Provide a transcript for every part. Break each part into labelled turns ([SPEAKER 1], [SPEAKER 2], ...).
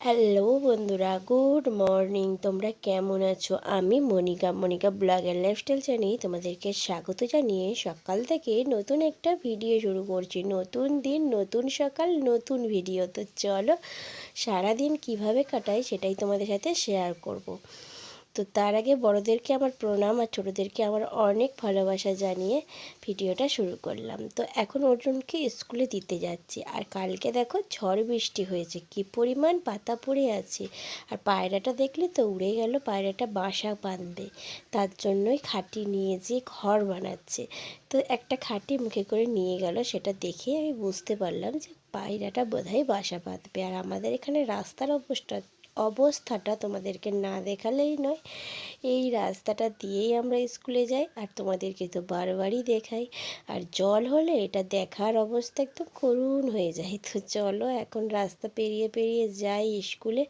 [SPEAKER 1] Hello বন্ধুরা good morning তোমরা কেমন আছো? আমি মনিকা মনিকা ব্লগের লাইফস্টাইল চ্যানেলে তোমাদেরকে স্বাগত জানিয়ে সকাল থেকে নতুন একটা ভিডিও শুরু করছি। নতুন দিন, নতুন সকাল, নতুন ভিডিও তো চলো, সারাদিন কীভাবে কাটাই সেটাই তোমাদের সাথে শেয়ার করব। তো তার আগে বড়দেরকে আমার প্রণাম আর ছোটোদেরকে আমার অনেক ভালোবাসা জানিয়ে ভিডিওটা শুরু করলাম। তো এখন অর্জুনকে স্কুলে দিতে যাচ্ছি। আর কালকে দেখো ঝড় বৃষ্টি হয়েছে। কি পরিমাণ পাতা পড়ে আছে। আর পায়রাটা দেখলে তো উড়ে গেল, পায়রাটা বাসা বাঁধবে। তার জন্যই খাটি নিয়ে যেয়ে ঘর বানাচ্ছে। তো একটা খাটি মুখে করে নিয়ে গেল, সেটা দেখে আমি বুঝতে পারলাম যে পায়রাটা বোধহয় বাসা বাঁধবে। আর আমাদের এখানে রাস্তার অবস্থা অবস্থাটা তোমাদেরকে না দেখালেই নয়। এই রাস্তাটা দিয়েই আমরা স্কুলে যাই আর তোমাদেরকে তো বারবারই দেখাই। আর জল হলে এটা দেখার অবস্থা একদম করুণ হয়ে যায়। তো চলো এখন রাস্তা পেরিয়ে পেরিয়ে যাই স্কুলে।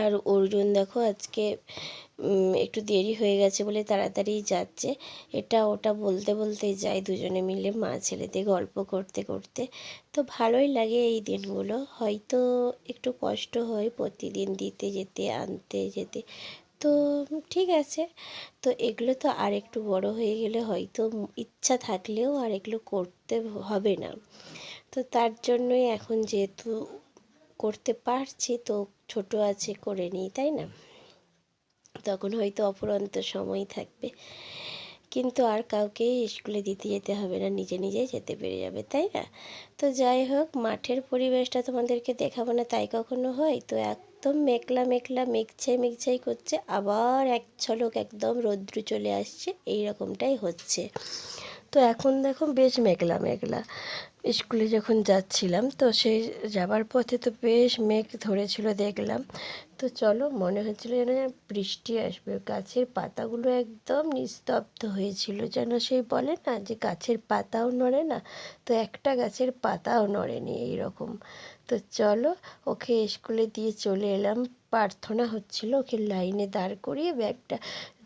[SPEAKER 1] আর অর্জুন দেখো আজকে একটু দেরি হয়ে গেছে বলে তাড়াতাড়ি যাচ্ছে। এটা ওটা বলতে বলতে যাই দুজনে মিলে মা ছেলেতে গল্প করতে করতে। তো ভালোই লাগে এই দিনগুলো। হয়তো একটু কষ্ট হয় প্রতিদিন দিতে যেতে, আনতে যেতে। তো ঠিক আছে। তো এগুলো তো আর একটু বড় হয়ে গেলে হয়তো ইচ্ছা থাকলেও আর এগুলো করতে হবে না। তো তার জন্যই এখন যেহেতু করতে পারছি, তো ছোট আছে করে নিই, তাই না? তখন হয়তো অপরন্ত সময় থাকবে। কিন্তু আর কাউকে স্কুলে দিতে যেতে হবে না, নিজে নিজেই যেতে পেরে যাবে, তাই না? তো যাই হোক, মাঠের পরিবেশটা তোমাদেরকে দেখাবো না, তাই কখনো হয়? তো একদম মেঘলা মেঘলা, মেঘছাই মেঘছাই করছে, আবার এক ছলক একদম রৌদ্র চলে আসছে এই রকমটাই হচ্ছে। তো এখন দেখো বেশ মেঘলা মেঘলা। স্কুলে যখন যাচ্ছিলাম, তো সেই যাবার পথে তো বেশ মেঘ ধরেছিল দেখলাম। তো চলো মনে হচ্ছিল যেন বৃষ্টি আসবে। গাছের পাতাগুলো একদম নিস্তব্ধ হয়েছিল। যেন সেই বলে না যে গাছের পাতাও নড়ে না, তো একটা গাছের পাতাও নড়েনি এইরকম। তো চলো ওকে স্কুলে দিয়ে চলে এলাম। প্রার্থনা হচ্ছিল ওকে লাইনে দাঁড় করিয়ে ব্যাগটা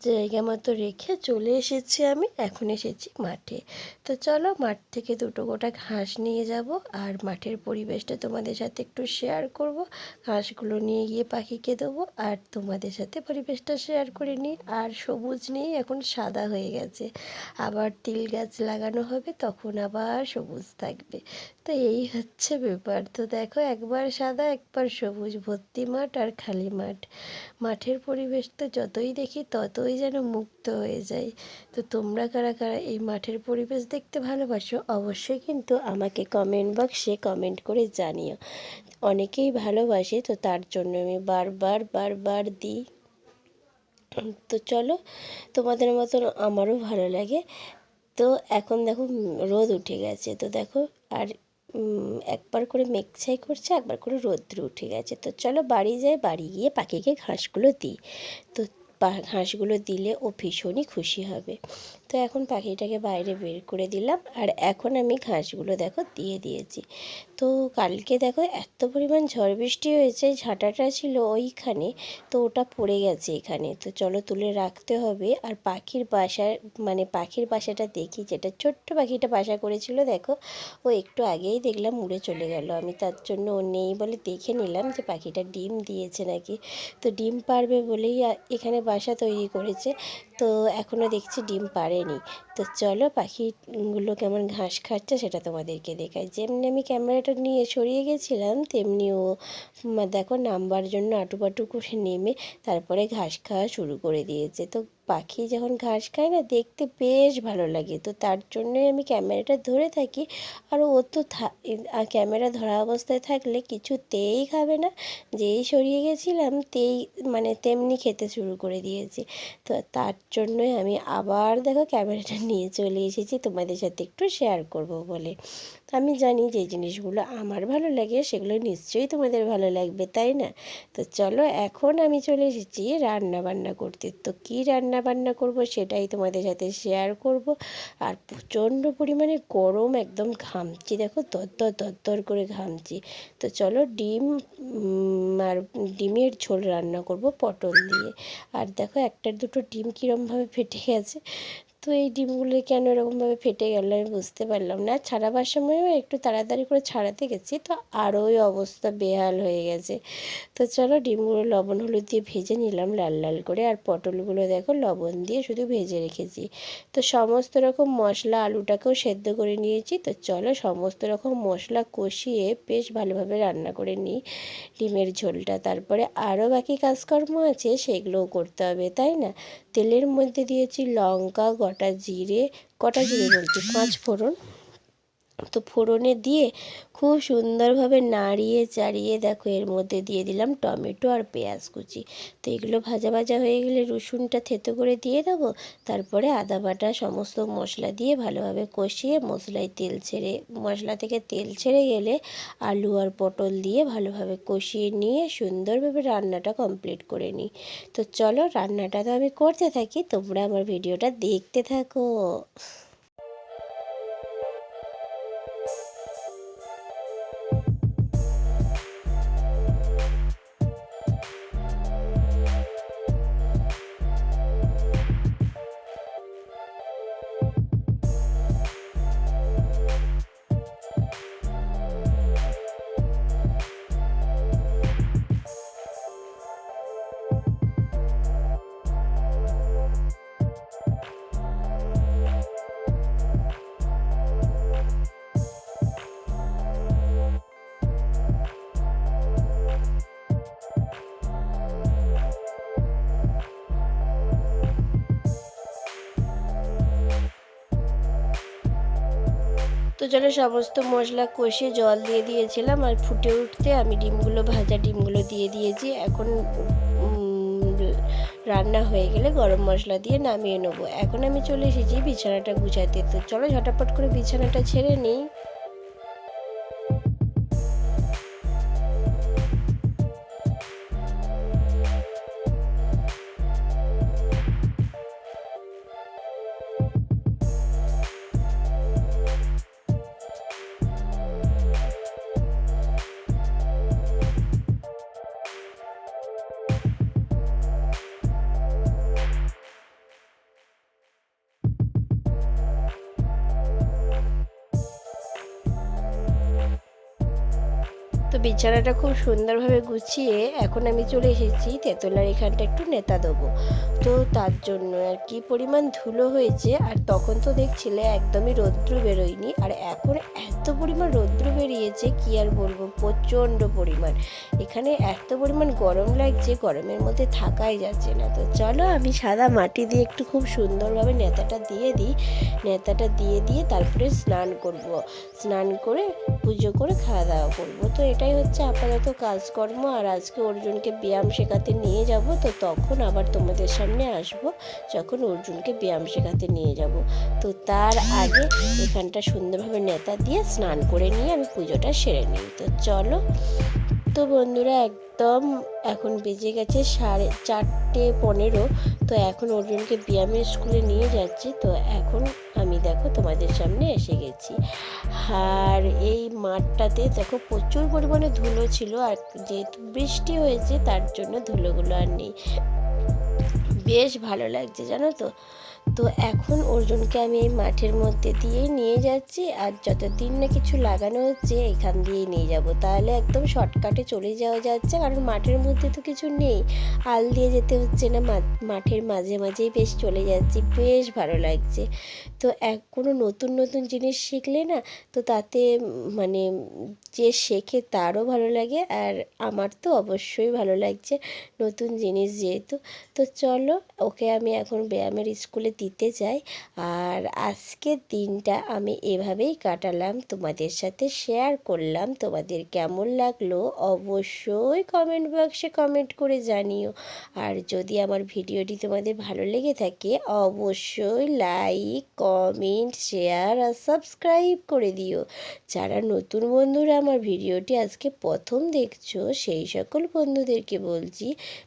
[SPEAKER 1] জায়গা মতো রেখে চলে এসেছি আমি। এখন এসেছি মাঠে। তো চলো মাঠ থেকে দুটো গোটা ঘাস নিয়ে যাব আর মাঠের পরিবেশটা তোমাদের সাথে একটু শেয়ার করব। ঘাসগুলো নিয়ে গিয়ে পাখিকে দেবো আর তোমাদের সাথে পরিবেশটা শেয়ার করে নিই। আর সবুজ নেই এখন সাদা হয়ে গেছে। আবার তিল গাছ লাগানো হবে, তখন আবার সবুজ থাকবে। তো এই হচ্ছে ব্যাপার। তো দেখো, একবার সাদা, একবার সবুজ, ভর্তি মাঠ আর খালি মাঠ। মাঠের পরিবেশটা যতই দেখি, ততই যেন মুক্ত হয়ে যায়। তো তোমরা কারা কারা এই মাঠের পরিবেশ দেখতে ভালোবাসো, অবশ্যই কিন্তু আমাকে কমেন্ট বক্সে কমেন্ট করে জানিও। অনেকেই ভালোবাসে, তো তার জন্য আমি বারবার বারবার দিই। তো চলো, তোমাদের মতন আমারও ভালো লাগে। তো এখন দেখো, রোদ উঠে গেছে। তো দেখো, আর একবার করে মেঘছাই করছে, একবার করে রৌদ্র উঠে গেছে। তো চলো বাড়ি যাই, বাড়ি গিয়ে পাখিকে ঘাসগুলো দিই। তো ঘাসগুলো দিলে ও ভীষণই খুশি হবে। তো এখন পাখিটাকে বাইরে বের করে দিলাম। আর এখন আমি ঘাসগুলো দেখো দিয়ে দিয়েছি। তো কালকে দেখো এত পরিমাণ ঝড় বৃষ্টি হয়েছে, ঝাঁটাটা ছিল ওইখানে, তো ওটা পড়ে গেছে এখানে। তো চলো তুলে রাখতে হবে। আর পাখির বাসার মানে পাখির বাসাটা দেখি যেটা, ছোট্ট পাখিটা বাসা করেছিল, দেখো। ও একটু আগেই দেখলাম উড়ে চলে গেল। আমি তার জন্য ও নেই বলে দেখে নিলাম যে পাখিটা ডিম দিয়েছে নাকি। তো ডিম পারবে বলেই এখানে বাসা তৈরি করেছে। তো এখনও দেখছি ডিম পারেনি তো চলো পাখিগুলো কেমন ঘাস খাচ্ছে সেটা তোমাদেরকে দেখাই। যেমনি আমি ক্যামেরাটা নিয়ে সরিয়ে গেছিলাম, তেমনি ও দেখো নামবার জন্য আটুপাটু করে নেমে তারপরে ঘাস খাওয়া শুরু করে দিয়েছে। তো পাখি যখন ঘাস খায় না, দেখতে বেশ ভালো লাগে। তো তার জন্যই আমি ক্যামেরাটা ধরে থাকি। আর ও তো ক্যামেরা ধরা অবস্থায় থাকলে কিছুতেই খাবে না। যেই সরিয়ে গেছিলাম, তেই মানে তেমনি খেতে শুরু করে দিয়েছে। তো তার জন্যই আমি আবার দেখো ক্যামেরাটা নিয়ে চলে এসেছি। তোমাদের সাথে একটু শেয়ার করব বলে। আমি জানি যে জিনিসগুলো আমার ভালো লাগে, সেগুলো নিশ্চয়ই তোমাদের ভালো লাগবে, তাই না? তো চলো এখন আমি চলে এসেছি রান্না বান্না করতে। তো কী রান্না বান্না করব, সেটাই তোমাদের সাথে শেয়ার করব। আর প্রচণ্ড পরিমাণে গরম একদম ঘামছি, দেখো দর দর করে ঘামছি। তো চলো ডিম আর ডিমের ঝোল রান্না করব পটল দিয়ে। আর দেখো একটা দুটো ডিম কীরমভাবে ফেটে গেছে তো এই ডিমগুলো কেন এরকমভাবে ফেটে গেল আমি বুঝতে পারলাম না। ছাড়াবার সময়ও একটু তাড়াতাড়ি করে ছাড়াতে গেছি, তো আরোই অবস্থা বেহাল হয়ে গেছে। তো চলো ডিমগুলো লবণ হলুদ দিয়ে ভেজে নিলাম লাল লাল করে, আর পটলগুলো দেখো লবণ দিয়ে শুধু ভেজে রেখেছি। তো সমস্ত রকম মশলা আলুটাকেও সেদ্ধ করে নিয়েছি, তো চলো সমস্ত রকম মশলা কষিয়ে বেশ ভালোভাবে রান্না করে নিই ডিমের ঝোলটা। তারপরে আরও বাকি কাজকর্ম আছে, সেগুলোও করতে হবে, তাই না? তেলের মধ্যে দিয়েছি লঙ্কা গোটা জিরে কটা জিরে বলছি? পাঁচ ফোড়ন তো ফোড়নে দিয়ে খুব সুন্দরভাবে নাড়িয়ে চাড়িয়ে দেখো এর মধ্যে দিয়ে দিলাম টমেটো আর পেঁয়াজ কুচি। তো এগুলো ভাজা ভাজা হয়ে গেলে রসুনটা থেতো করে দিয়ে দেবো, তারপরে আদা বাটা সমস্ত মশলা দিয়ে ভালোভাবে কষিয়ে মশলায় তেল ছেড়ে, মশলা থেকে তেল ছেড়ে গেলে আলু আর পটল দিয়ে ভালোভাবে কষিয়ে নিয়ে সুন্দরভাবে রান্নাটা কমপ্লিট করে নিই। তো চলো রান্নাটা তো আমি করতে থাকি, তোমরা আমার ভিডিওটা দেখতে থাকো। তো চলো সমস্ত মশলা কষে জল দিয়ে দিয়েছিলাম আর ফুটে উঠতে আমি ডিমগুলো, ভাজা ডিমগুলো দিয়ে দিয়েছি। এখন রান্না হয়ে গেলে গরম মশলা দিয়ে নামিয়ে নেব। এখন আমি চলে এসেছি বিছানাটা গুছাতে। তো চলো ঝটাপট করে বিছানাটা ছেড়ে নিই। বিছানাটা খুব সুন্দরভাবে গুছিয়ে এখন আমি চলে এসেছি। তেঁতলার এখানটা একটু নেতা দেবো। তো তার জন্য আর কি পরিমাণ ধুলো হয়েছে আর তখন তো দেখছিলে একদমই রৌদ্র বেরোয়নি। আর এখন এত পরিমাণ রৌদ্র বেরিয়েছে কি আর বলব? প্রচণ্ড পরিমাণ। এখানে এত পরিমাণ গরম লাগছে, গরমের মধ্যে থাকাই যাচ্ছে না। তো চলো আমি সাদা মাটি দিয়ে একটু খুব সুন্দরভাবে নেতাটা দিয়ে দিই। নেতাটা দিয়ে দিয়ে তারপরে স্নান করব। স্নান করে পুজো করে খাওয়া দাওয়া করব। তো এটাই হচ্ছে আপাতত কাজকর্ম। আর আজকে অর্জুনকে ব্যায়াম শেখাতে নিয়ে যাব, তো তখন আবার তোমাদের সামনে আসব, যখন অর্জুনকে ব্যায়াম শেখাতে নিয়ে যাব। তো তার আগে এখানটা সুন্দরভাবে নেতা দিয়ে স্নান করে নিয়ে আমি পুজোটা সেরে নিই তো চলো তো বন্ধুরা একদম এখন বেজে গেছে সাড়ে চারটে পনেরো। তো এখন অর্জুনকে ব্যায়ামের স্কুলে নিয়ে যাচ্ছি। তো এখন আমি দেখো তোমাদের সামনে এসে গেছি। আর এই মাঠটাতে দেখো প্রচুর পরিমাণে ধুলো ছিল আর যেহেতু বৃষ্টি হয়েছে তার জন্য ধুলোগুলো আর নেই। বেশ ভালো লাগছে, জানো তো? তো এখন অর্জুনকে আমি এই মাঠের মধ্যে দিয়েই নিয়ে যাচ্ছি আর যতদিন না কিছু লাগানো হচ্ছে, এখান দিয়েই নিয়ে যাব। তাহলে একদম শর্টকাটে চলে যাওয়া যাচ্ছে, কারণ মাঠের মধ্যে তো কিছু নেই। আল দিয়ে যেতে হচ্ছে না মাঠের মাঝে মাঝেই বেশ চলে যাচ্ছি, বেশ ভালো লাগছে। তো এক কোনো নতুন নতুন জিনিস শিখলে না, তো তাতে মানে যে শেখে তারও ভালো লাগে আর আমার তো অবশ্যই ভালো লাগছে নতুন জিনিস যেহেতু। তো চলো, ওকে আমি এখন ব্যায়ামের স্কুলে দিতে চাই। আর আজকের দিনটা আমি এভাবেই কাটালাম, তোমাদের সাথে শেয়ার করলাম। তোমাদের কেমন লাগল অবশ্যই কমেন্ট বক্সে কমেন্ট করে জানিও। আর যদি আমার ভিডিওটি তোমাদের ভালো লেগে থাকে, অবশ্যই লাইক কমেন্ট শেয়ার আর সাবস্ক্রাইব করে দিও। যারা নতুন বন্ধুরা আমার ভিডিওটি আজকে প্রথম দেখছ, সেই সকল বন্ধুদেরকে বলছি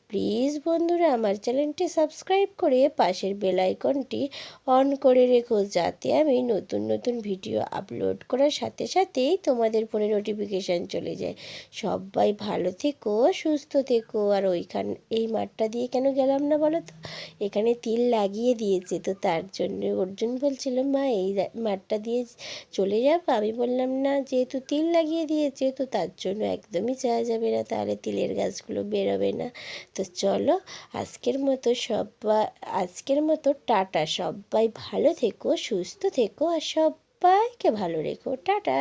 [SPEAKER 1] প্লিজ বন্ধুরা আমার চ্যানেলটি সাবস্ক্রাইব করে পাশের বেল আইকনটি অন করে রেখো যাতে আমি নতুন নতুন ভিডিও আপলোড করার সাথে সাথেই তোমাদের ফোনে নোটিফিকেশান চলে যায়। সবাই ভালো থেকো, সুস্থ থেকো। আর ওইখান, এই মাঠটা দিয়ে কেন গেলাম না বলো তো? এখানে তিল লাগিয়ে দিয়েছে, তো তার জন্য অর্জুন বলছিল, মা, এই মাঠটা দিয়ে চলে যাব? আমি বললাম, না, যেহেতু তিল লাগিয়ে দিয়েছে, তো তার জন্য একদমই যাওয়া যাবে না, তাহলে তিলের গাছগুলো বেরোবে না। তো চলো আজকের মতো সব্বা, আজকের মতো টাটা। সবাই ভালো থেকো, সুস্থ থেকো আর সবাইকে ভালো রেখো। টাটা!